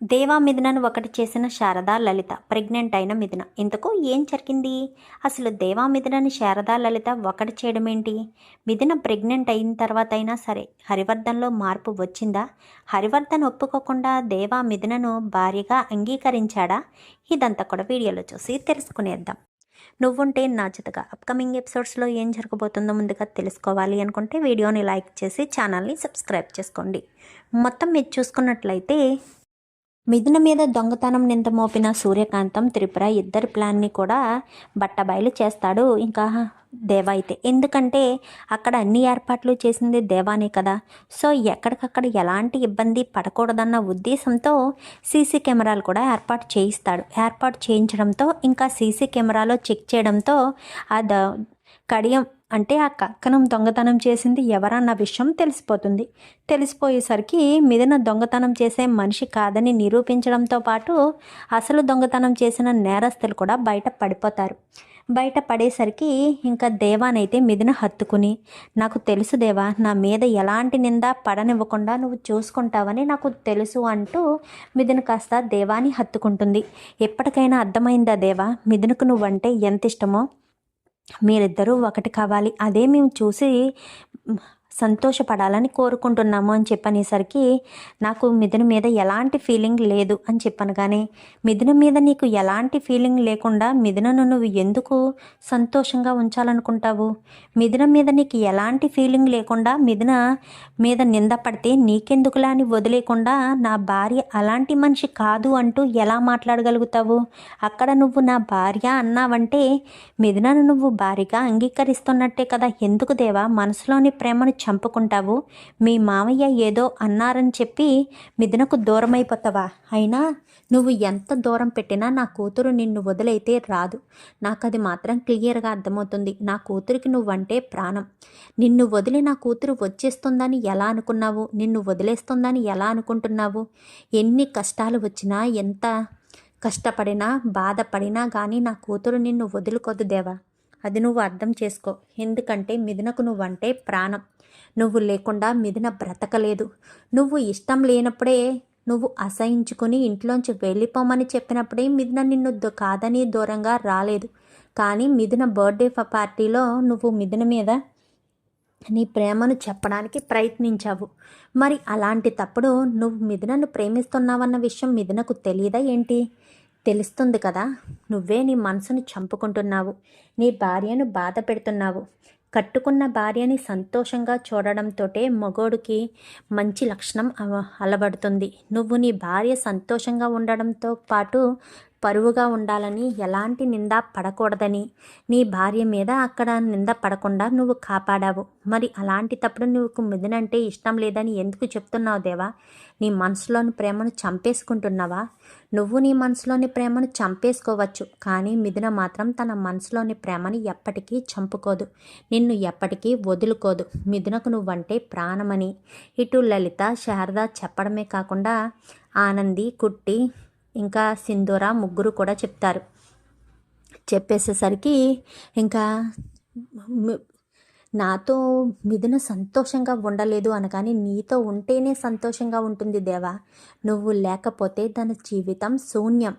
దేవా మిథునను ఒకటి చేసిన శారదా లలిత ప్రెగ్నెంట్ అయిన మిథున. ఇంతకు ఏం జరిగింది? అసలు దేవా మిథునని శారదా లలిత ఒకటి చేయడం ఏంటి మిథున ప్రెగ్నెంట్ అయిన తర్వాత అయినా సరే హరివర్ధన్లో మార్పు వచ్చిందా? హరివర్ధన్ ఒప్పుకోకుండా దేవా మిథునను భార్యగా అంగీకరించాడా? ఇదంతా కూడా వీడియోలో చూసి తెలుసుకునేద్దాం. నువ్వుంటే నా జతగా అప్కమింగ్ ఎపిసోడ్స్లో ఏం జరగబోతుందో ముందుగా తెలుసుకోవాలి అనుకుంటే వీడియోని లైక్ చేసి ఛానల్ని సబ్స్క్రైబ్ చేసుకోండి. మొత్తం మీరు చూసుకున్నట్లయితే మిథున మీద దొంగతనం నింద మోపిన సూర్యకాంతం త్రిపుర ఇద్దరి ప్లాన్ని కూడా బట్టబయలు చేస్తాడు. ఇంకా దేవా అయితే ఎందుకంటే అక్కడ అన్ని ఏర్పాట్లు చేసింది దేవానే కదా. సో ఎక్కడికక్కడ ఎలాంటి ఇబ్బంది పడకూడదన్న ఉద్దేశంతో సీసీ కెమెరాలు కూడా ఏర్పాటు చేయిస్తాడు. ఏర్పాటు చేయించడంతో ఇంకా సీసీ కెమెరాలో చెక్ చేయడంతో ఆ ద కడియం అంటే ఆ కక్కనం దొంగతనం చేసింది ఎవరన్న విషయం తెలిసిపోతుంది. తెలిసిపోయేసరికి మిథున దొంగతనం చేసే మనిషి కాదని నిరూపించడంతో పాటు అసలు దొంగతనం చేసిన నేరస్తులు కూడా బయట పడిపోతారు. బయట పడేసరికి ఇంకా దేవానైతే మిదిన హత్తుకుని నాకు తెలుసు దేవా నా మీద ఎలాంటి నింద పడనివ్వకుండా నువ్వు చూసుకుంటావని నాకు తెలుసు అంటూ మిథున కాస్త దేవాని హత్తుకుంటుంది. ఎప్పటికైనా అర్థమైందా దేవా మిథునకు నువ్వంటే ఎంత ఇష్టమో? మీరిద్దరూ ఒకటి కావాలి. అదే మేము చూసి సంతోషపడాలని కోరుకుంటున్నాము అని చెప్పనేసరికి నాకు మిథున మీద ఎలాంటి ఫీలింగ్ లేదు అని చెప్పాను కానీ మిథున మీద నీకు ఎలాంటి ఫీలింగ్ లేకుండా మిథునను నువ్వు ఎందుకు సంతోషంగా ఉంచాలనుకుంటావు? మిథున మీద నీకు ఎలాంటి ఫీలింగ్ లేకుండా మిథున మీద నింద పడితే నీకెందుకులా అని వదిలేకుండా నా భార్య అలాంటి మనిషి కాదు అంటూ ఎలా మాట్లాడగలుగుతావు? అక్కడ నువ్వు నా భార్య అన్నావంటే మిథునను నువ్వు భార్యగా అంగీకరిస్తున్నట్టే కదా. ఎందుకు దేవా? మనసులోని ప్రేమను చంపుకుంటావు? మీ మామయ్య ఏదో అన్నారని చెప్పి మిథునకు దూరం అయిపోతావా అయినా నువ్వు ఎంత దూరం పెట్టినా నా కూతురు నిన్ను వదిలైతే రాదు. నాకు అది మాత్రం క్లియర్గా అర్థమవుతుంది. నా కూతురికి నువ్వంటే ప్రాణం. నిన్ను వదిలి నా కూతురు వచ్చేస్తుందని ఎలా అనుకున్నావు? నిన్ను వదిలేస్తుందని ఎలా అనుకుంటున్నావు? ఎన్ని కష్టాలు వచ్చినా ఎంత కష్టపడినా బాధపడినా కానీ నా కూతురు నిన్ను వదులుకోదు దేవా. అది నువ్వు అర్థం చేసుకో. ఎందుకంటే మిథునకు నువ్వంటే ప్రాణం. నువ్వు లేకుండా మిథున బ్రతకలేదు. నువ్వు ఇష్టం లేనప్పుడే నువ్వు అసహించుకుని ఇంట్లోంచి వెళ్ళిపోమని చెప్పినప్పుడే మిథున నిన్ను కాదని దూరంగా రాలేదు. కానీ మిథున బర్త్డే పార్టీలో నువ్వు మిథున మీద నీ ప్రేమను చెప్పడానికి ప్రయత్నించావు. మరి అలాంటి తప్పుడు నువ్వు మిథునను ప్రేమిస్తున్నావన్న విషయం మిథునకు తెలియదా ఏంటి? తెలుస్తుంది కదా. నువ్వే నీ మనసును చంపుకుంటున్నావు. నీ భార్యను బాధ పెడుతున్నావు. కట్టుకున్న భార్యని సంతోషంగా చూడడంతోటే మగోడికి మంచి లక్షణం అవ- అలవడుతుంది. నువ్వు నీ భార్య సంతోషంగా ఉండడంతో పాటు పరువుగా ఉండాలని ఎలాంటి నింద పడకూడదని. నీ భార్య మీద అక్కడ నింద పడకుండా నువ్వు కాపాడావు. మరి అలాంటి తప్పుడు నువ్వు మిథునంటే ఇష్టం లేదని ఎందుకు చెప్తున్నావు దేవా? నీ మనసులోని ప్రేమను చంపేసుకుంటున్నావా? నువ్వు నీ మనసులోని ప్రేమను చంపేసుకోవచ్చు కానీ మిథున మాత్రం తన మనసులోని ప్రేమని ఎప్పటికీ చంపుకోదు. నిన్ను ఎప్పటికీ వదులుకోదు. మిథునకు నువ్వంటే ప్రాణమని. ఇటు లలిత శారద చెప్పడమే కాకుండా ఆనంది కుట్టి ఇంకా సింధూర ముగ్గురు కూడా చెప్తారు. చెప్పేసేసరికి ఇంకా నాతో మిథున సంతోషంగా ఉండలేదు అనగాని నీతో ఉంటేనే సంతోషంగా ఉంటుంది దేవా. నువ్వు లేకపోతే తన జీవితం శూన్యం.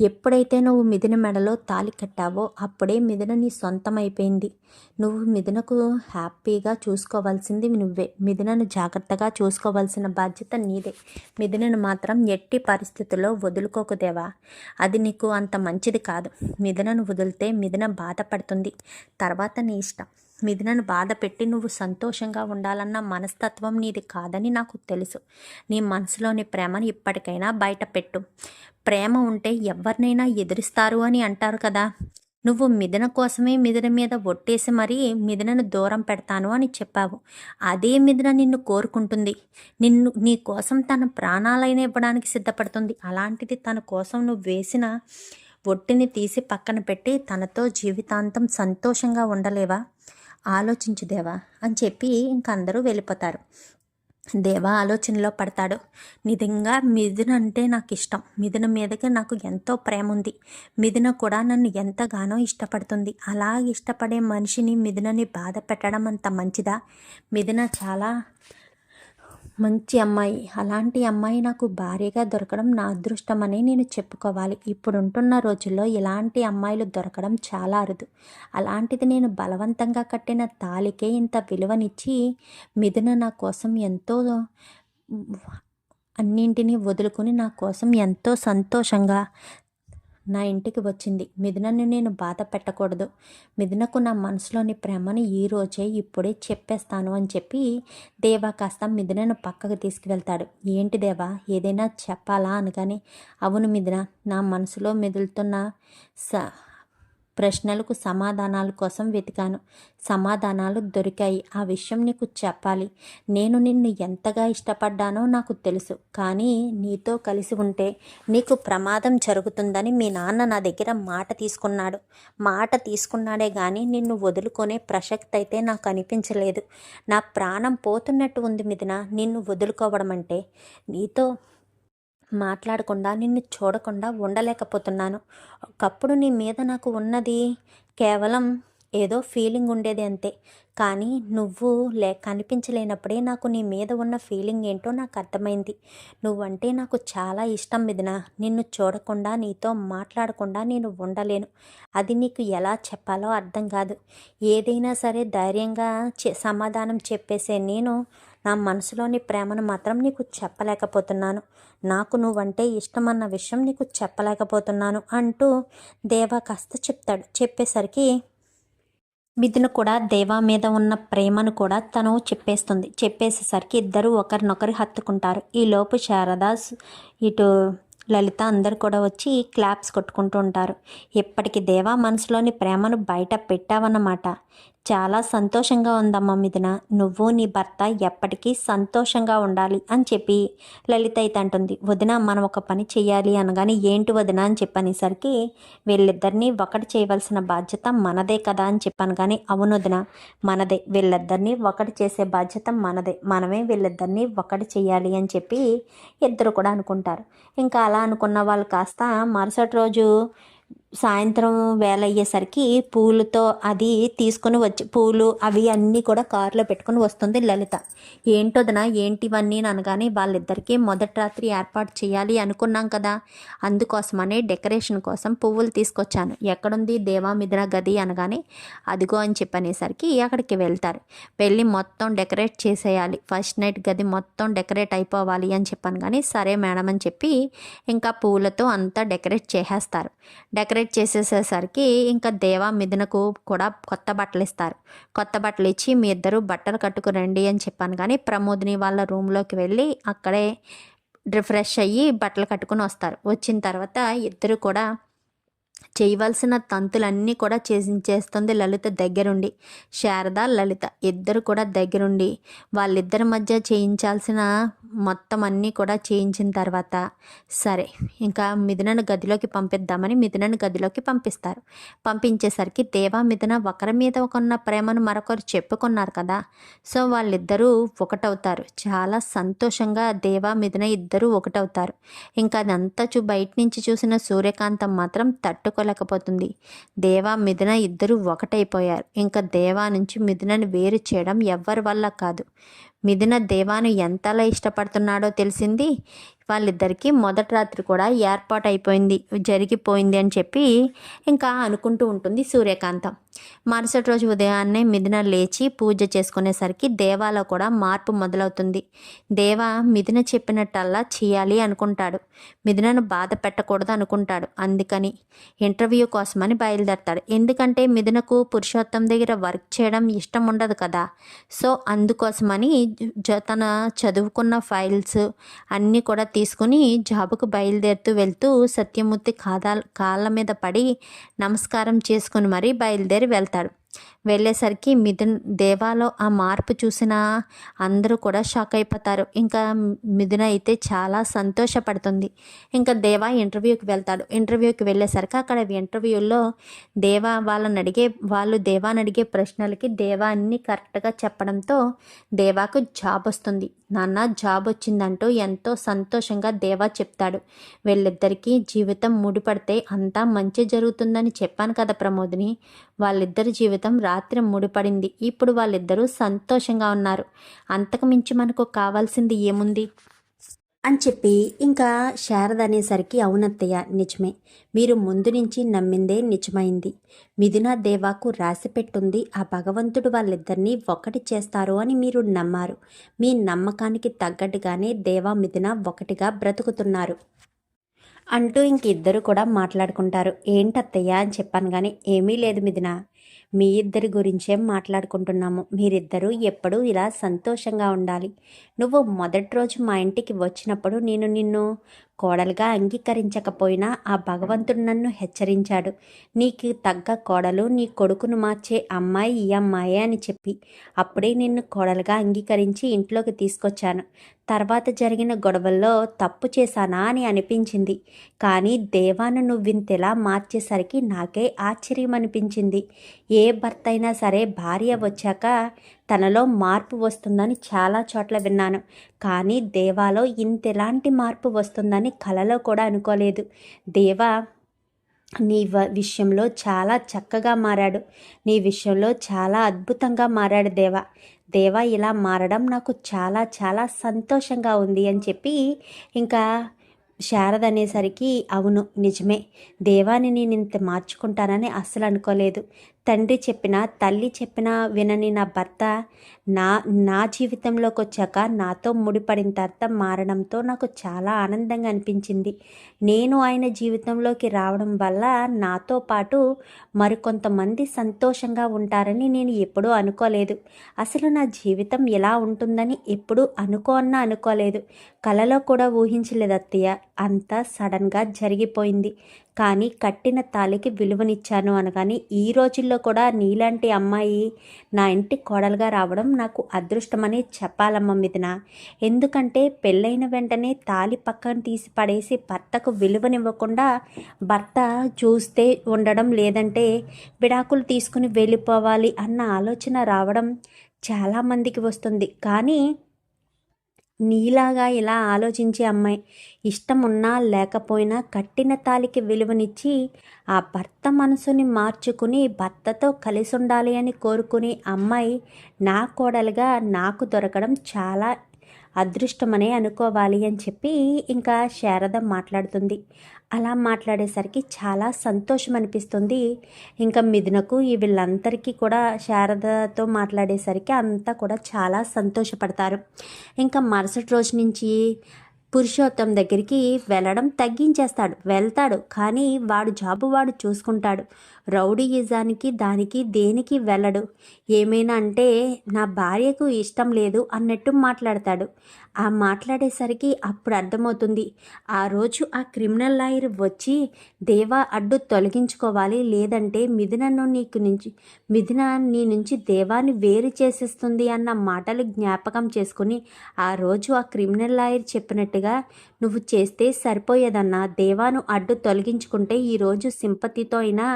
ఎప్పుడైతే నువ్వు మిథున మెడలో తాలి కట్టావో అప్పుడే మిథున నీ సొంతం అయిపోయింది నువ్వు మిథునకు హ్యాపీగా చూసుకోవాల్సింది నువ్వే. మిథునను జాగ్రత్తగా చూసుకోవాల్సిన బాధ్యత నీదే. మిథునను మాత్రం ఎట్టి పరిస్థితుల్లో వదులుకోకు దేవా. అది నీకు అంత మంచిది కాదు. మిథునను వదిలితే మిథున బాధపడుతుంది. తర్వాత నీ ఇష్టం. మిథునను బాధ పెట్టి నువ్వు సంతోషంగా ఉండాలన్న మనస్తత్వం నీది కాదని నాకు తెలుసు. నీ మనసులోని ప్రేమను ఇప్పటికైనా బయట పెట్టు. ప్రేమ ఉంటే ఎవరినైనా ఎదురుస్తారు అని అంటారు కదా. నువ్వు మిథున కోసమే మిథున మీద ఒట్టేసి మరీ మిథునను దూరం పెడతాను అని చెప్పావు. అదే మిథున నిన్ను కోరుకుంటుంది. నిన్ను నీ కోసం తన ప్రాణాలైన ఇవ్వడానికి సిద్ధపడుతుంది. అలాంటిది తన కోసం నువ్వు వేసిన ఒట్టిని తీసి పక్కన పెట్టి తనతో జీవితాంతం సంతోషంగా ఉండలేవా? ఆలోచించు దేవా అని చెప్పి ఇంక అందరూ వెళ్ళిపోతారు. దేవా ఆలోచనలో పడతాడు. నిజంగా మిథున అంటే నాకు ఇష్టం. మిథున మీదకి నాకు ఎంతో ప్రేమ ఉంది. మిథున కూడా నన్ను ఎంతగానో ఇష్టపడుతుంది. అలా ఇష్టపడే మనిషిని మిథునని బాధ పెట్టడం అంత మంచిదా? మిథున చాలా మంచి అమ్మాయి. అలాంటి అమ్మాయి నాకు భార్యగా దొరకడం నా అదృష్టమని నేను చెప్పుకోవాలి. ఇప్పుడుంటున్న రోజుల్లో ఇలాంటి అమ్మాయిలు దొరకడం చాలా అరుదు. అలాంటిది నేను బలవంతంగా కట్టిన తాలికే ఇంత విలువనిచ్చి మిథున నా కోసం ఎంతో అన్నింటినీ వదులుకొని నా కోసం ఎంతో సంతోషంగా నా ఇంటికి వచ్చింది. మిథునను నేను బాధ పెట్టకూడదు. మిథునకు నా మనసులోని ప్రేమను ఈ రోజే ఇప్పుడే చెప్పేస్తాను అని చెప్పి దేవా కాస్త మిథునను పక్కకు తీసుకువెళ్తాడు. ఏంటి దేవా? ఏదైనా చెప్పాలా అనగానే అవును మిథున నా మనసులో మెదులుతున్న స ప్రశ్నలకు సమాధానాల కోసం వెతికాను. సమాధానాలు దొరికాయి. ఆ విషయం నీకు చెప్పాలి. నేను నిన్ను ఎంతగా ఇష్టపడ్డానో నాకు తెలుసు. కానీ నీతో కలిసి ఉంటే నీకు ప్రమాదం జరుగుతుందని మీ నాన్న నా దగ్గర మాట తీసుకున్నాడు. మాట తీసుకున్నాడే కానీ నిన్ను వదులుకునే ప్రసక్తి అయితే నాకు అనిపించలేదు. నా ప్రాణం పోతున్నట్టు ఉంది మిదిన నిన్ను వదులుకోవడం అంటే నీతో మాట్లాడకుండా నిన్ను చూడకుండా ఉండలేకపోతున్నాను. ఒకప్పుడు నీ మీద నాకు ఉన్నది కేవలం ఏదో ఫీలింగ్ ఉండేది అంతే. కానీ నువ్వు లే కనిపించలేనప్పుడే నాకు నీ మీద ఉన్న ఫీలింగ్ ఏంటో నాకు అర్థమైంది. నువ్వంటే నాకు చాలా ఇష్టం మిదిన నిన్ను చూడకుండా నీతో మాట్లాడకుండా నేను ఉండలేను. అది నీకు ఎలా చెప్పాలో అర్థం కాదు. ఏదైనా సరే ధైర్యంగా సమాధానం చెప్పేసే నేను నా మనసులోని ప్రేమను మాత్రం నీకు చెప్పలేకపోతున్నాను. నాకు నువ్వంటే ఇష్టమన్న విషయం నీకు చెప్పలేకపోతున్నాను అంటూ దేవా కాస్త చెప్తాడు. చెప్పేసరికి మిథున కూడా దేవా మీద ఉన్న ప్రేమను కూడా తను చెప్పేస్తుంది. చెప్పేసేసరికి ఇద్దరు ఒకరినొకరు హత్తుకుంటారు. ఈలోపు శారదాస్ ఇటు లలిత అందరు కూడా వచ్చి క్లాప్స్ కొట్టుకుంటూ ఉంటారు. ఇప్పటికి దేవా మనసులోని ప్రేమను బయట పెట్టావన్నమాట. చాలా సంతోషంగా ఉందమ్మ మిథున. నువ్వు నీ భర్త ఎప్పటికీ సంతోషంగా ఉండాలి అని చెప్పి లలిత అయితే అంటుంది. వదిన మనం ఒక పని చేయాలి అనగానే ఏంటి వదిన అని చెప్పనేసరికి వీళ్ళిద్దరినీ ఒకటి చేయవలసిన బాధ్యత మనదే కదా అని చెప్పాను కానీ అవును వదిన మనదే. వీళ్ళిద్దరినీ ఒకటి చేసే బాధ్యత మనదే. మనమే వీళ్ళిద్దరినీ ఒకటి చేయాలి అని చెప్పి ఇద్దరు కూడా అనుకుంటారు. ఇంకా అలా అనుకున్న వాళ్ళు కాస్త మరుసటి రోజు సాయంత్రం వేల అయ్యేసరికి పూలతో అది తీసుకొని వచ్చి పూలు అవి అన్నీ కూడా కారులో పెట్టుకుని వస్తుంది లలిత. ఏంటోదనా ఏంటివన్నీ అనగానే వాళ్ళిద్దరికీ మొదటి రాత్రి ఏర్పాటు చేయాలి అనుకున్నాం కదా. అందుకోసమనే డెకరేషన్ కోసం పువ్వులు తీసుకొచ్చాను. ఎక్కడుంది దేవామిద్ర గది అనగానే అదిగో అని చెప్పనేసరికి అక్కడికి వెళ్తారు. వెళ్ళి మొత్తం డెకరేట్ చేసేయాలి. ఫస్ట్ నైట్ గది మొత్తం డెకరేట్ అయిపోవాలి అని చెప్పాను కానీ సరే మేడం అని చెప్పి ఇంకా పూలతో అంతా డెకరేట్ చేసేస్తారు. డెకరేట్ డెకరేట్ చేసేసేసరికి ఇంకా దేవా మిథునకు కూడా కొత్త బట్టలు ఇస్తారు. కొత్త బట్టలు ఇచ్చి మీ ఇద్దరు బట్టలు కట్టుకురండి అని చెప్పాను. కానీ ప్రమోదిని వాళ్ళ రూమ్లోకి వెళ్ళి అక్కడే రిఫ్రెష్ అయ్యి బట్టలు కట్టుకుని వస్తారు. వచ్చిన తర్వాత ఇద్దరు కూడా చేయవలసిన తంతులన్నీ కూడా చేసి చేస్తుంది లలిత దగ్గరుండి. శారద లలిత ఇద్దరు కూడా దగ్గరుండి వాళ్ళిద్దరి మధ్య చేయించాల్సిన మొత్తం అన్నీ కూడా చేయించిన తర్వాత సరే ఇంకా మిథునను గదిలోకి పంపిద్దామని మిథునను గదిలోకి పంపిస్తారు. పంపించేసరికి దేవా మిథున ఒకరి మీద ఒకన్న ప్రేమను మరొకరు చెప్పుకున్నారు కదా. సో వాళ్ళిద్దరూ ఒకటవుతారు. చాలా సంతోషంగా దేవా మిథున ఇద్దరూ ఒకటవుతారు. ఇంకా అదంతా చూ బయట నుంచి చూసిన సూర్యకాంతం మాత్రం తట్టుకోలేకపోతుంది దేవా మిథున ఇద్దరు ఒకటైపోయారు. ఇంకా దేవా నుంచి మిథునని వేరు చేయడం ఎవ్వరి వల్ల కాదు. మిథున దేవాను ఎంతలా ఇష్టపడుతున్నాడో తెలిసింది? వాళ్ళిద్దరికీ మొదటి రాత్రి కూడా ఏర్పాటు అయిపోయింది జరిగిపోయింది అని చెప్పి ఇంకా అనుకుంటూ ఉంటుంది సూర్యకాంతం. మరుసటి రోజు ఉదయాన్నే మిథున లేచి పూజ చేసుకునేసరికి దేవాలో కూడా మార్పు మొదలవుతుంది. దేవ మిథున చెప్పినట్టల్లా చేయాలి అనుకుంటాడు. మిథునను బాధ పెట్టకూడదు అనుకుంటాడు. అందుకని ఇంటర్వ్యూ కోసమని బయలుదేరతాడు. ఎందుకంటే మిథునకు పురుషోత్తం దగ్గర వర్క్ చేయడం ఇష్టం ఉండదు కదా. సో అందుకోసమని తన చదువుకున్న ఫైల్స్ అన్నీ కూడా తీసుకుని జాబుకు బయలుదేరుతూ వెళ్తూ సత్యమూర్తి కాదాల కాళ్ళ మీద పడి నమస్కారం చేసుకుని మరీ బయలుదేరి వెళ్తాడు. వెళ్ళేసరికి మిథున్ దేవాలో ఆ మార్పు చూసిన అందరూ కూడా షాక్ అయిపోతారు. ఇంకా మిథున అయితే చాలా సంతోషపడుతుంది. ఇంకా దేవా ఇంటర్వ్యూకి వెళ్తాడు. ఇంటర్వ్యూకి వెళ్ళేసరికి అక్కడ ఇంటర్వ్యూలో దేవా వాళ్ళని అడిగే వాళ్ళు దేవాని అడిగే ప్రశ్నలకి దేవా అన్ని కరెక్ట్గా చెప్పడంతో దేవాకు జాబ్ వస్తుంది నాన్న జాబ్ వచ్చిందంటూ ఎంతో సంతోషంగా దేవా చెప్తాడు. వీళ్ళిద్దరికీ జీవితం ముడిపడితే అంతా మంచి జరుగుతుందని చెప్పాను కదా ప్రమోదిని. వాళ్ళిద్దరి జీవితం రాత్రి ముడిపడింది. ఇప్పుడు వాళ్ళిద్దరూ సంతోషంగా ఉన్నారు. అంతకు మించి మనకు కావాల్సింది ఏముంది? అని చెప్పి ఇంకా శారద అనేసరికి అవునత్తయ్య నిజమే. మీరు ముందు నుంచి నమ్మిందే నిజమైంది. మిథునా దేవాకు రాసి పెట్టుంది ఆ భగవంతుడు వాళ్ళిద్దరినీ ఒకటి చేస్తారు అని మీరు నమ్మారు. మీ నమ్మకానికి తగ్గట్టుగానే దేవా మిథున ఒకటిగా బ్రతుకుతున్నారు. అంటూ ఇంక ఇద్దరు కూడా మాట్లాడుకుంటారు. ఏంటత్తయ్య అని చెప్పాను కానీ ఏమీ లేదు మిథున. మీ ఇద్దరి గురించే మాట్లాడుకుంటున్నాము. మీరిద్దరూ ఎప్పుడూ ఇలా సంతోషంగా ఉండాలి. నువ్వు మొదటి రోజు మా ఇంటికి వచ్చినప్పుడు నేను నిన్ను కోడలుగా అంగీకరించకపోయినా ఆ భగవంతుడు నన్ను హెచ్చరించాడు. నీకు తగ్గ కోడలు నీ కొడుకును మార్చే అమ్మాయి ఈ అమ్మాయే అని చెప్పి అప్పుడే నిన్ను కోడలుగా అంగీకరించి ఇంట్లోకి తీసుకొచ్చాను. తర్వాత జరిగిన గొడవల్లో తప్పు చేశానా అని అనిపించింది. కానీ దేవాను నువ్వింతెలా మార్చేసరికి నాకే ఆశ్చర్యం అనిపించింది ఏ భర్త అయినా సరే భార్య వచ్చాక తనలో మార్పు వస్తుందని చాలా చోట్ల విన్నాను. కానీ దేవాలో ఇంతెలాంటి మార్పు వస్తుందని కలలో కూడా అనుకోలేదు. దేవా నీ వ- విషయంలో చాలా చక్కగా మారాడు. నీ విషయంలో చాలా అద్భుతంగా మారాడు దేవా. దేవా ఇలా మారడం నాకు చాలా చాలా సంతోషంగా ఉంది అని చెప్పి ఇంకా శారద అనేసరికి అవును నిజమే. దేవాని నేను ఇంత మార్చుకుంటానని అస్సలు అనుకోలేదు. తండ్రి చెప్పిన తల్లి చెప్పిన వినని నా భర్త నా నా జీవితంలోకి వచ్చాక నాతో ముడిపడిన తర్వాత మారడంతో నాకు చాలా ఆనందంగా అనిపించింది. నేను ఆయన జీవితంలోకి రావడం వల్ల నాతో పాటు మరికొంతమంది సంతోషంగా ఉంటారని నేను ఎప్పుడూ అనుకోలేదు. అసలు నా జీవితం ఎలా ఉంటుందని ఎప్పుడూ అనుకోన్నా అనుకోలేదు. కలలో కూడా ఊహించలేదు అత్తయ్య. అంతా సడన్గా జరిగిపోయింది. కానీ కట్టిన తాలికి విలువనిచ్చాను అనగానే ఈ రోజుల్లో కూడా నీలాంటి అమ్మాయి నా ఇంటి కోడలుగా రావడం నాకు అదృష్టమని చెప్పాలమ్మ మిథున. ఎందుకంటే పెళ్ళైన వెంటనే తాలి పక్కన తీసి పడేసి భర్తకు విలువనివ్వకుండా భర్త చూస్తే ఉండడం లేదంటే విడాకులు తీసుకుని వెళ్ళిపోవాలి అన్న ఆలోచన రావడం చాలామందికి వస్తుంది. కానీ నీలాగా ఇలా ఆలోచించే అమ్మాయి. ఇష్టం ఉన్నా లేకపోయినా కట్టిన తాలికి విలువనిచ్చి ఆ భర్త మనసుని మార్చుకుని భర్తతో కలిసి ఉండాలి అని కోరుకునే అమ్మాయి నా కోడలుగా నాకు దొరకడం చాలా అదృష్టమనే అనుకోవాలి అని చెప్పి ఇంకా శారద మాట్లాడుతుంది. అలా మాట్లాడేసరికి చాలా సంతోషం అనిపిస్తుంది. ఇంకా మిథునకు ఈ వీళ్ళందరికీ కూడా శారదతో మాట్లాడేసరికి అంతా కూడా చాలా సంతోషపడతారు. ఇంకా మరుసటి రోజు నుంచి పురుషోత్తం దగ్గరికి వెళ్ళడం తగ్గించేస్తాడు వెళ్తాడు. కానీ వాడు జాబు వాడు చూసుకుంటాడు. రౌడీయిజానికి దానికి దేనికి వెళ్ళడు. ఏమైనా అంటే నా భార్యకు ఇష్టం లేదు అన్నట్టు మాట్లాడతాడు. ఆ మాట్లాడేసరికి అప్పుడు అర్థమవుతుంది. ఆ రోజు ఆ క్రిమినల్ లాయర్ వచ్చి దేవా అడ్డు తొలగించుకోవాలి లేదంటే మిథునను నీకు నుంచి మిథున నీ నుంచి దేవాన్ని వేరు చేసేస్తుంది అన్న మాటలు జ్ఞాపకం చేసుకుని ఆ రోజు ఆ క్రిమినల్ లాయర్ చెప్పినట్టుగా నువ్వు చేస్తే సరిపోయేదన్నా దేవాను అడ్డు తొలగించుకుంటే ఈరోజు సింపతితో అయినా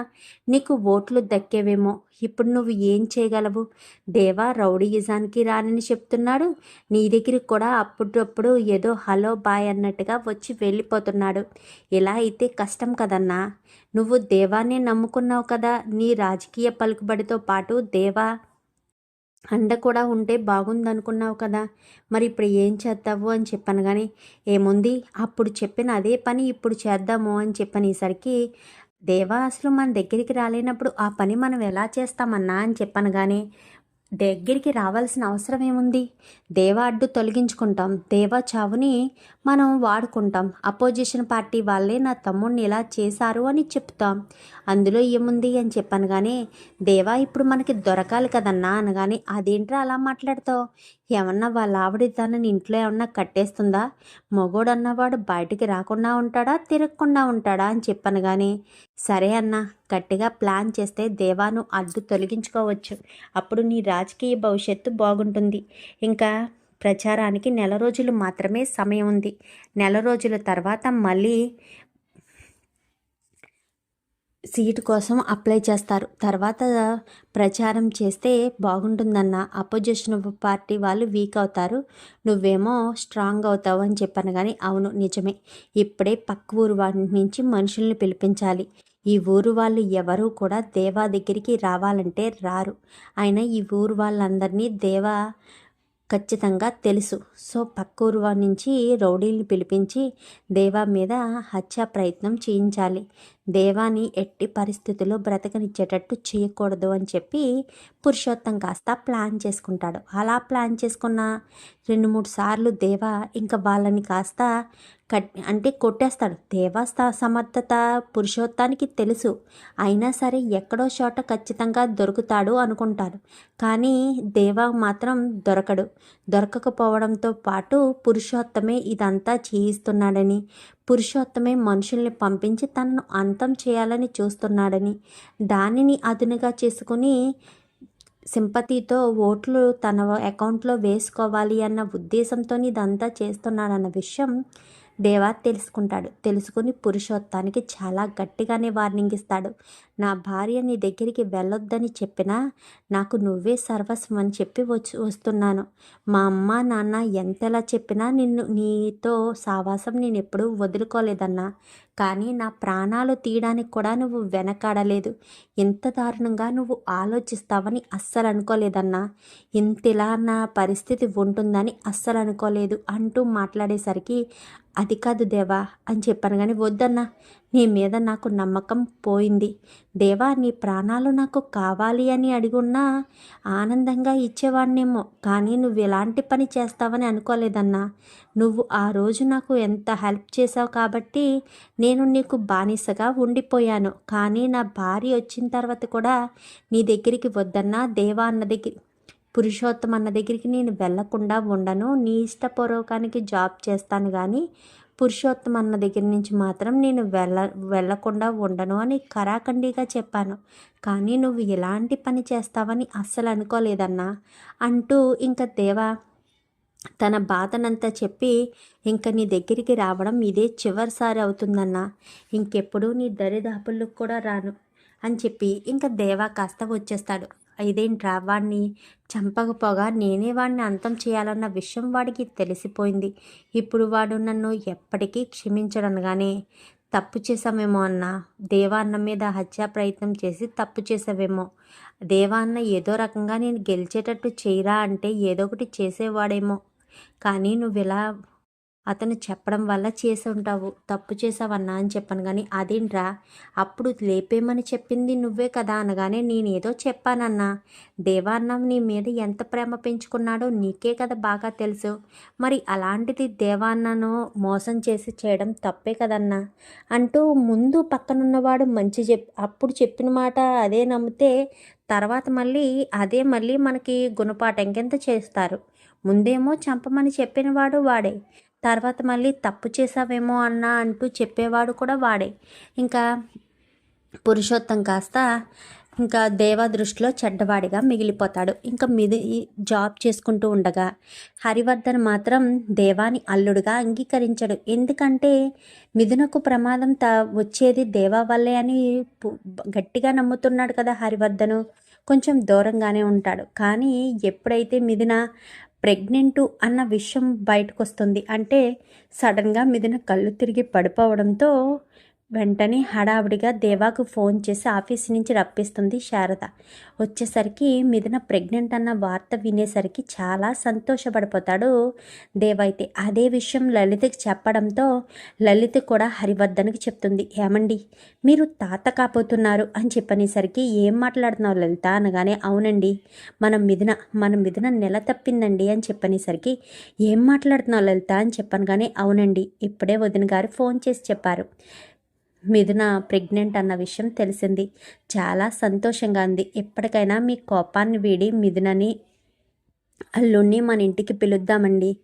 నీకు ఓట్లు దక్కేవేమో. ఇప్పుడు నువ్వు ఏం చేయగలవు? దేవా రౌడీయిజానికి రానని చెప్తున్నాడు. నీ దగ్గరికి కూడా అప్పుడప్పుడు ఏదో హలో బాయ్ అన్నట్టుగా వచ్చి వెళ్ళిపోతున్నాడు. ఇలా అయితే కష్టం కదన్నా. నువ్వు దేవాన్ని నమ్ముకున్నావు కదా నీ రాజకీయ పలుకుబడితో పాటు దేవా అండ కూడా ఉంటే బాగుందనుకున్నావు కదా. మరి ఇప్పుడు ఏం చేద్దావు అని చెప్పాను కానీ ఏముంది? అప్పుడు చెప్పిన అదే పని ఇప్పుడు చేద్దాము అని చెప్పనేసరికి దేవా అసలు మన దగ్గరికి రాలేనప్పుడు ఆ పని మనం ఎలా చేస్తామన్నా అని చెప్పాను కానీ దగ్గరికి రావాల్సిన అవసరం ఏముంది? దేవా అడ్డు తొలగించుకుంటాం. దేవా చావుని మనం వాడుకుంటాం. అపోజిషన్ పార్టీ వాళ్ళే నా తమ్ముడిని ఇలా చేశారు అని చెప్తాం. అందులో ఏముంది అని చెప్పాను కానీ దేవా ఇప్పుడు మనకి దొరకాలి కదన్నా అనగానే అదేంట్రా అలా మాట్లాడతావు? ఏమన్నా వాళ్ళ ఆవిడ తనని ఇంట్లో ఏమన్నా కట్టేస్తుందా? మొగోడు అన్నవాడు బయటికి రాకుండా ఉంటాడా? తిరగకుండా ఉంటాడా? అని చెప్పాను కానీ సరే అన్నా గట్టిగా ప్లాన్ చేస్తే దేవాను అడ్డు తొలగించుకోవచ్చు. అప్పుడు నీ రాజకీయ భవిష్యత్తు బాగుంటుంది. ఇంకా ప్రచారానికి నెల రోజులు మాత్రమే సమయం ఉంది. నెల రోజుల తర్వాత మళ్ళీ సీటు కోసం అప్లై చేస్తారు. తర్వాత ప్రచారం చేస్తే బాగుంటుందన్న అపోజిషన్ పార్టీ వాళ్ళు వీక్ అవుతారు. నువ్వేమో స్ట్రాంగ్ అవుతావు అని చెప్పాను కానీ అవును నిజమే. ఇప్పుడే పక్క ఊరు వాటి నుంచి మనుషుల్ని పిలిపించాలి. ఈ ఊరు వాళ్ళు ఎవరూ కూడా దేవా దగ్గరికి రావాలంటే రారు. అయినా ఈ ఊరు వాళ్ళందరినీ దేవా ఖచ్చితంగా తెలుసు. సో పక్కూరు వారి నుంచి రౌడీల్ని పిలిపించి దేవా మీద హత్యా ప్రయత్నం చేయించాలి. దేవాని ఎట్టి పరిస్థితుల్లో బ్రతకనిచ్చేటట్టు చేయకూడదు అని చెప్పి పురుషోత్తం కాస్త ప్లాన్ చేసుకుంటాడు. అలా ప్లాన్ చేసుకున్న రెండు మూడు సార్లు దేవా ఇంకా వాళ్ళని కాస్త కట్ అంటే కొట్టేస్తాడు. దేవా సమర్థత పురుషోత్తానికి తెలుసు. అయినా సరే ఎక్కడో చోట ఖచ్చితంగా దొరుకుతాడు అనుకుంటాడు. కానీ దేవా మాత్రం దొరకడు. దొరకకపోవడంతో పాటు పురుషోత్తమే ఇదంతా చేయిస్తున్నాడని పురుషోత్తమే మనుషుల్ని పంపించి తనను అంతం చేయాలని చూస్తున్నాడని దానిని అదునుగా చేసుకుని సింపతితో ఓట్లు తన అకౌంట్లో వేసుకోవాలి అన్న ఉద్దేశంతో ఇదంతా చేస్తున్నాడన్న విషయం దేవా తెలుసుకుంటాడు. తెలుసుకుని పురుషోత్తానికి చాలా గట్టిగానే వార్నింగ్ ఇస్తాడు. నా భార్య నీ దగ్గరికి వెళ్ళొద్దని చెప్పినా నాకు నువ్వే సర్వస్వం అని చెప్పి వచ్చి వస్తున్నాను. మా అమ్మ నాన్న ఎంతలా చెప్పినా నిన్ను నీతో సావాసం నేను ఎప్పుడూ వదులుకోలేదన్నా. కానీ నా ప్రాణాలు తీయడానికి కూడా నువ్వు వెనకాడలేదు. ఇంత దారుణంగా నువ్వు ఆలోచిస్తావని అస్సలు అనుకోలేదన్నా. ఇంతలా నా పరిస్థితి ఉంటుందని అస్సలు అనుకోలేదు అంటూ మాట్లాడేసరికి అది కాదు దేవా అని చెప్పాను కానీ వద్దన్నా. నీ మీద నాకు నమ్మకం పోయింది. దేవా నీ ప్రాణాలు నాకు కావాలి అని అడిగున్నా ఆనందంగా ఇచ్చేవాడినేమో కానీ నువ్వు ఎలాంటి పని చేస్తావని అనుకోలేదన్నా. నువ్వు ఆ రోజు నాకు ఎంత హెల్ప్ చేసావు కాబట్టి నేను నీకు బానిసగా ఉండిపోయాను. కానీ నా భార్య వచ్చిన తర్వాత కూడా నీ దగ్గరికి వద్దన్నా దేవా అన్న దగ్గర పురుషోత్తం అన్న దగ్గరికి నేను వెళ్ళకుండా ఉండను. నీ ఇష్టపూర్వకానికి జాబ్ చేస్తాను కానీ పురుషోత్తం అన్న దగ్గర నుంచి మాత్రం నేను వెళ్ళ వెళ్ళకుండా ఉండను అని కరాఖండిగా చెప్పాను. కానీ నువ్వు ఎలాంటి పని చేస్తావని అస్సలు అనుకోలేదన్నా. అంటూ ఇంకా దేవా తన బాధనంతా చెప్పి ఇంక నీ దగ్గరికి రావడం ఇదే చివరిసారి అవుతుందన్నా. ఇంకెప్పుడు నీ దరిదాపులకు కూడా రాను అని చెప్పి ఇంకా దేవా కాస్త వచ్చేస్తాడు. ఇదేంట్రా వాణ్ణి చంపకపోగా నేనే వాడిని అంతం చేయాలన్న విషయం వాడికి తెలిసిపోయింది. ఇప్పుడు వాడు నన్ను ఎప్పటికీ క్షమించడనగానే తప్పు చేసామేమో అన్న దేవాన్న మీద హత్యా ప్రయత్నం చేసి తప్పు చేసావేమో దేవా అన్న ఏదో రకంగా నేను గెలిచేటట్టు చేయరా అంటే ఏదో ఒకటి చేసేవాడేమో. కానీ నువ్వు ఇలా అతను చెప్పడం వల్ల చేసి ఉంటావు తప్పు చేసావన్నా అని చెప్పాను కానీ అదేంట్రా? అప్పుడు లేపేమని చెప్పింది నువ్వే కదా అనగానే నేనేదో చెప్పానన్నా. దేవాన్నం నీ మీద ఎంత ప్రేమ పెంచుకున్నాడో నీకే కదా బాగా తెలుసు. మరి అలాంటిది దేవాన్నను మోసం చేసి చేయడం తప్పే కదన్నా? అంటూ ముందు పక్కనున్నవాడు మంచి చెప్ అప్పుడు చెప్పిన మాట అదే నమ్మితే తర్వాత మళ్ళీ అదే మళ్ళీ మనకి గుణపాఠం కింద చేస్తారు. ముందేమో చంపమని చెప్పినవాడు వాడే. తర్వాత మళ్ళీ తప్పు చేసావేమో అన్న అంటూ చెప్పేవాడు కూడా వాడే. ఇంకా పురుషోత్తం కాస్త ఇంకా దేవా దృష్టిలో చెడ్డవాడిగా మిగిలిపోతాడు. ఇంకా మిది జాబ్ చేసుకుంటూ ఉండగా హరివర్ధన్ మాత్రం దేవాని అల్లుడుగా అంగీకరించాడు. ఎందుకంటే మిథునకు ప్రమాదం త వచ్చేది దేవా వల్లే అని గట్టిగా నమ్ముతున్నాడు కదా హరివర్ధను. కొంచెం దూరంగానే ఉంటాడు. కానీ ఎప్పుడైతే మిథున ప్రెగ్నెంటు అన్న విషయం బయటకు వస్తుంది అంటే సడన్గా మిథున కళ్ళు తిరిగి పడిపోవడంతో వెంటనే హడావుడిగా దేవాకు ఫోన్ చేసి ఆఫీస్ నుంచి రప్పిస్తుంది శారద. వచ్చేసరికి మిథున ప్రెగ్నెంట్ అన్న వార్త వినేసరికి చాలా సంతోషపడిపోతాడు. దేవైతే అదే విషయం లలితకి చెప్పడంతో లలిత కూడా హరివర్ధన్కి చెప్తుంది. ఏమండి మీరు తాత కాపోతున్నారు అని చెప్పనేసరికి ఏం మాట్లాడుతున్నావు లలిత? అనగానే అవునండి మన మిథున మన మిథున నెల తప్పిందండి అని చెప్పనేసరికి ఏం మాట్లాడుతున్నావు లలిత? అని చెప్పాను కానీ అవునండి ఇప్పుడే వదిన గారు ఫోన్ చేసి చెప్పారు. మిథున ప్రెగ్నెంట్ అన్న విషయం తెలిసింది. చాలా సంతోషంగా ఉంది ఎప్పటికైనా మీ కోపాన్ని వీడి మిథునని అల్లుణ్ణి మన ఇంటికి పిలుద్దామండి.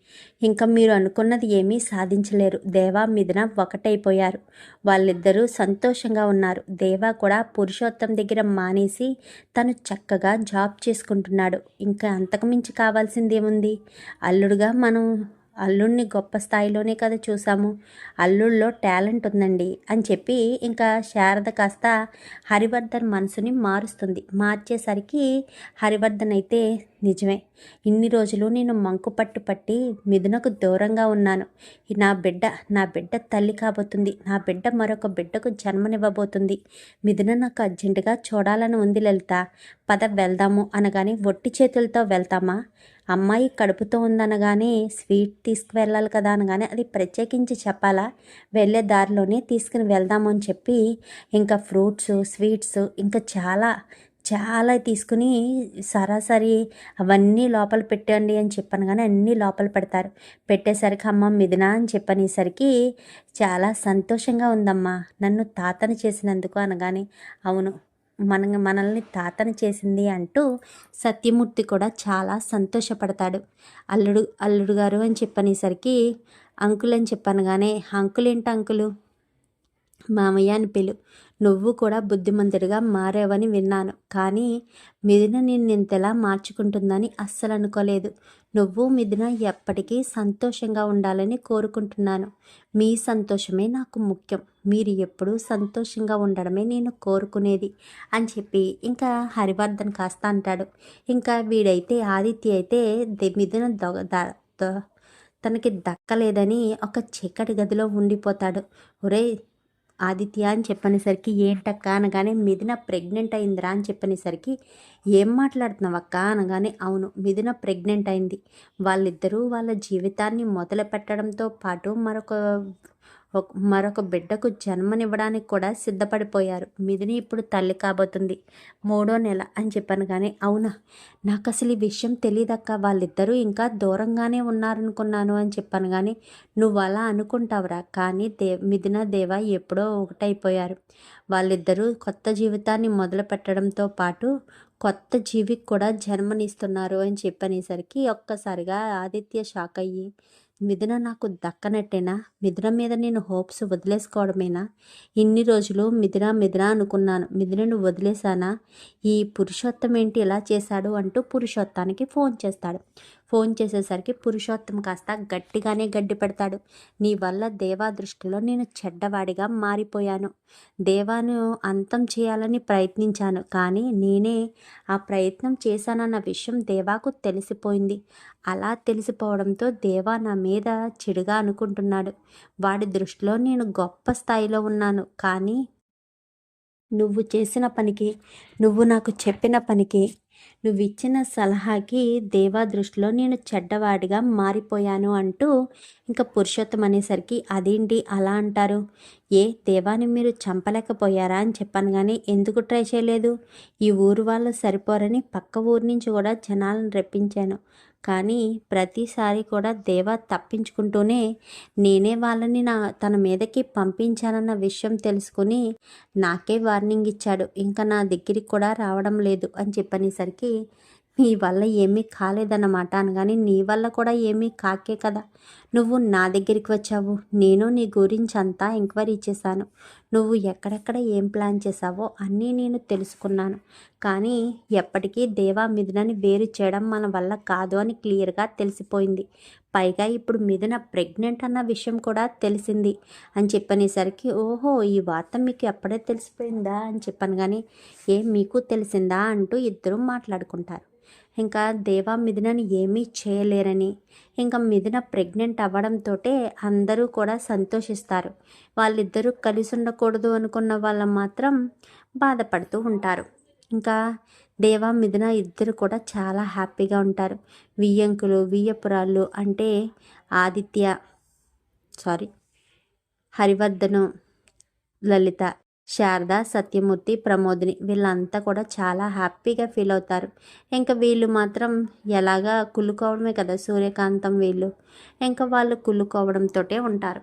ఇంకా మీరు అనుకున్నది ఏమీ సాధించలేరు. దేవా మిథున ఒకటైపోయారు. వాళ్ళిద్దరూ సంతోషంగా ఉన్నారు. దేవా కూడా పురుషోత్తం దగ్గర మానేసి తను చక్కగా జాబ్ చేసుకుంటున్నాడు. ఇంకా అంతకుమించి కావాల్సింది ఏముంది అల్లుడుగా మనం అల్లుడిని గొప్ప స్థాయిలోనే కదా చూసాము. అల్లుడిలో టాలెంట్ ఉందండి. అని చెప్పి ఇంకా శారద కాస్త హరివర్ధన్ మనసుని మారుస్తుంది. మార్చేసరికి హరివర్ధన్ అయితే నిజమే. ఇన్ని రోజులు నేను మంకు పట్టు పట్టి మిథునకు దూరంగా ఉన్నాను. నా బిడ్డ నా బిడ్డ తల్లి కాబోతుంది. నా బిడ్డ మరొక బిడ్డకు జన్మనివ్వబోతుంది. మిథున నాకు అర్జెంటుగా చూడాలని ఉంది లలిత. పద వెళ్దాము అనగానే ఒట్టి చేతులతో వెళ్తామా? అమ్మాయి కడుపుతో ఉందనగానే స్వీట్ తీసుకువెళ్ళాలి కదా అనగానే అది ప్రత్యేకించి చెప్పాలా? వెళ్ళే దారిలోనే తీసుకుని వెళ్దాము అని చెప్పి ఇంకా ఫ్రూట్స్ స్వీట్స్ ఇంకా చాలా చాలా తీసుకుని సరాసరి అవన్నీ లోపల పెట్టండి అని చెప్పాను కానీ అన్నీ లోపల పెడతారు. పెట్టేసరికి అమ్మ మిదినా అని చెప్పనేసరికి చాలా సంతోషంగా ఉందమ్మా. నన్ను తాతను చేసినందుకు అనగానే అవును మన మనల్ని తాతను చేసింది అంటూ సత్యమూర్తి కూడా చాలా సంతోషపడతాడు. అల్లుడు అల్లుడు గారు అని చెప్పనేసరికి అంకుల్ అని చెప్పాను కానీ అంకుల్ ఏంటి అంకులు? మామయ్య అని పిలు. నువ్వు కూడా బుద్ధిమంతుడిగా మారావని విన్నాను. కానీ మిథున నేను ఇంతలా మార్చుకుంటుందని అస్సలు అనుకోలేదు. నువ్వు మిథున ఎప్పటికీ సంతోషంగా ఉండాలని కోరుకుంటున్నాను. మీ సంతోషమే నాకు ముఖ్యం. మీరు ఎప్పుడూ సంతోషంగా ఉండడమే నేను కోరుకునేది అని చెప్పి ఇంకా హరివర్ధన్ కాస్త అంటాడు. ఇంకా వీడైతే ఆదిత్య అయితే మిథున తనకి దక్కలేదని ఒక చీకటి గదిలో ఉండిపోతాడు. ఒరే ఆదిత్య అని చెప్పనేసరికి ఏంటక్క అనగానే మిథున ప్రెగ్నెంట్ అయిందిరా అని చెప్పనేసరికి ఏం మాట్లాడుతున్నావు అక్క అనగానే అవును మిథున ప్రెగ్నెంట్ అయింది. వాళ్ళిద్దరూ వాళ్ళ జీవితాన్ని మొదలు పెట్టడంతో పాటు మరొక మరొక బిడ్డకు జన్మనివ్వడానికి కూడా సిద్ధపడిపోయారు. మిథుని ఇప్పుడు తల్లి కాబోతుంది. మూడో నెల అని చెప్పాను కానీ అవునా? నాకు అసలు ఈ విషయం తెలియదక్క వాళ్ళిద్దరూ ఇంకా దూరంగానే ఉన్నారనుకున్నాను అని చెప్పాను కానీ నువ్వు అలా అనుకుంటావురా. కానీ దే మిథున దేవ ఎప్పుడో ఒకటైపోయారు. వాళ్ళిద్దరూ కొత్త జీవితాన్ని మొదలు పెట్టడంతో పాటు కొత్త జీవికి కూడా జన్మనిస్తున్నారు అని చెప్పనేసరికి ఒక్కసారిగా ఆదిత్య షాక్ అయ్యి మిథున నాకు దక్కనట్టేనా? మిథున మీద నేను హోప్స్ వదిలేసుకోవడమేనా? ఇన్ని రోజులు మిథున మిథున అనుకున్నాను. మిథునను వదిలేశానా? ఈ పురుషోత్తం ఏంటి? ఇలా చేశాడు? అంటూ పురుషోత్తానికి ఫోన్ చేస్తాడు. ఫోన్ చేసేసరికి పురుషోత్తం కాస్త గట్టిగానే గడ్డి పెడతాడు. నీ వల్ల దేవా దృష్టిలో నేను చెడ్డవాడిగా మారిపోయాను. దేవాను అంతం చేయాలని ప్రయత్నించాను. కానీ నేనే ఆ ప్రయత్నం చేశానన్న విషయం దేవాకు తెలిసిపోయింది. అలా తెలిసిపోవడంతో దేవా నా మీద చెడుగా అనుకుంటున్నాడు. వాడి దృష్టిలో నేను గొప్ప స్థాయిలో ఉన్నాను. కానీ నువ్వు చేసిన పనికి నువ్వు నాకు చెప్పిన పనికి నువ్వు ఇచ్చిన సలహాకి దేవా దృష్టిలో నేను చెడ్డవాడిగా మారిపోయాను అంటూ ఇంకా పురుషోత్తం అనేసరికి అదేంటి అలా అంటారు? ఏ దేవాని మీరు చంపలేకపోయారా అని చెప్పాను కానీ ఎందుకు ట్రై చేయలేదు? ఈ ఊరు వాళ్ళు సరిపోరని పక్క ఊరి నుంచి కూడా జనాలను రెప్పించాను. కానీ ప్రతిసారి కూడా దేవ తప్పించుకుంటూనే నేనే వాళ్ళని నా తన మీదకి పంపించానన్న విషయం తెలుసుకుని నాకే వార్నింగ్ ఇచ్చాడు. ఇంకా నా దగ్గరికి కూడా రావడం లేదు అని చెప్పనేసరికి నీ వల్ల ఏమీ కాలేదన్నమాట అనగాని నీ వల్ల కూడా ఏమీ కాకే కదా. నువ్వు నా దగ్గరికి వచ్చావు. నేను నీ గురించి అంతా ఎంక్వైరీ చేశాను. నువ్వు ఎక్కడెక్కడ ఏం ప్లాన్ చేసావో అన్నీ నేను తెలుసుకున్నాను. కానీ ఎప్పటికీ దేవా మిథునని వేరు చేయడం మన వల్ల కాదు అని క్లియర్గా తెలిసిపోయింది. పైగా ఇప్పుడు మిథున ప్రెగ్నెంట్ అన్న విషయం కూడా తెలిసింది అని చెప్పనేసరికి ఓహో ఈ వార్త మీకు ఎప్పుడే తెలిసిపోయిందా అని చెప్పాను కానీ ఏం మీకు తెలిసిందా? అంటూ ఇద్దరూ మాట్లాడుకుంటారు. ఇంకా దేవా మిథునని ఏమీ చేయలేరని. ఇంకా మిథున ప్రెగ్నెంట్ అవ్వడంతో అందరూ కూడా సంతోషిస్తారు. వాళ్ళిద్దరూ కలిసి ఉండకూడదు అనుకున్న వాళ్ళు మాత్రం బాధపడుతూ ఉంటారు. ఇంకా దేవా మిథున ఇద్దరు కూడా చాలా హ్యాపీగా ఉంటారు. వియ్యంకులు వియ్యపురాళ్ళు అంటే ఆదిత్య సారీ హరివర్ధను లలిత శారద సత్యమూర్తి ప్రమోదిని వీళ్ళంతా కూడా చాలా హ్యాపీగా ఫీల్ అవుతారు. ఇంకా వీళ్ళు మాత్రం ఎలాగా కులుకోవడమే కదా సూర్యకాంతం వీళ్ళు. ఇంకా వాళ్ళు కులుకోవడంతో ఉంటారు.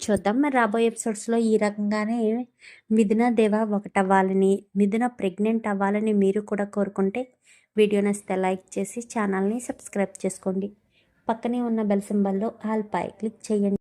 చూద్దాం మరి రాబోయే ఎపిసోడ్స్లో ఈ రకంగానే మిథున దేవ ఒకటవ్వాలని మిథున ప్రెగ్నెంట్ అవ్వాలని మీరు కూడా కోరుకుంటే వీడియో నచ్చితే లైక్ చేసి ఛానల్ని సబ్స్క్రైబ్ చేసుకోండి. పక్కనే ఉన్న బెల్ సింబల్లో ఆల్ పై క్లిక్ చేయండి.